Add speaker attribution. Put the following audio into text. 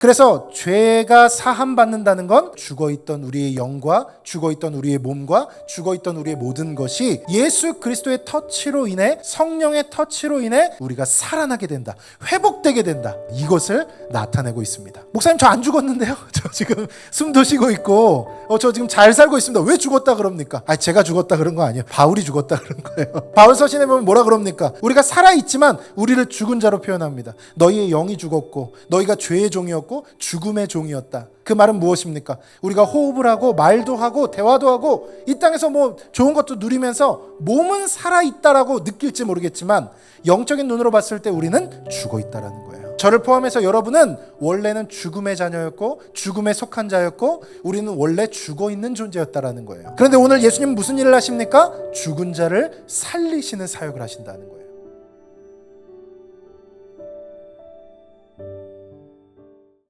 Speaker 1: 그래서 죄가 사함 받는다는 건 죽어 있던 우리의 영과 죽어 있던 우리의 몸과 죽어 있던 우리의 모든 것이 예수 그리스도의 터치로 인해 성령의 터치로 인해 우리가 살아나게 된다. 회복되게 된다. 이것을 나타내고 있습니다. 목사님 저 안 죽었는데요? 저 지금 숨도 쉬고 있고 어, 저 지금 잘 살고 있습니다. 왜 죽었다 그럽니까? 아 제가 죽었다 그런 거 아니에요. 바울이 죽었다 그런 거예요. 바울 서신에 보면 뭐라 그럽니까? 우리가 살아 있지만 우리를 죽은 자로 표현합니다. 너희의 영이 죽었고 너희가 죄의 종이었고 죽음의 종이었다. 그 말은 무엇입니까? 우리가 호흡을 하고 말도 하고 대화도 하고 이 땅에서 뭐 좋은 것도 누리면서 몸은 살아 있다라고 느낄지 모르겠지만 영적인 눈으로 봤을 때 우리는 죽어 있다라는 거예요. 저를 포함해서 여러분은 원래는 죽음의 자녀였고 죽음에 속한 자였고 우리는 원래 죽어 있는 존재였다라는 거예요. 그런데 오늘 예수님 무슨 일을 하십니까? 죽은 자를 살리시는 사역을 하신다는 거예요.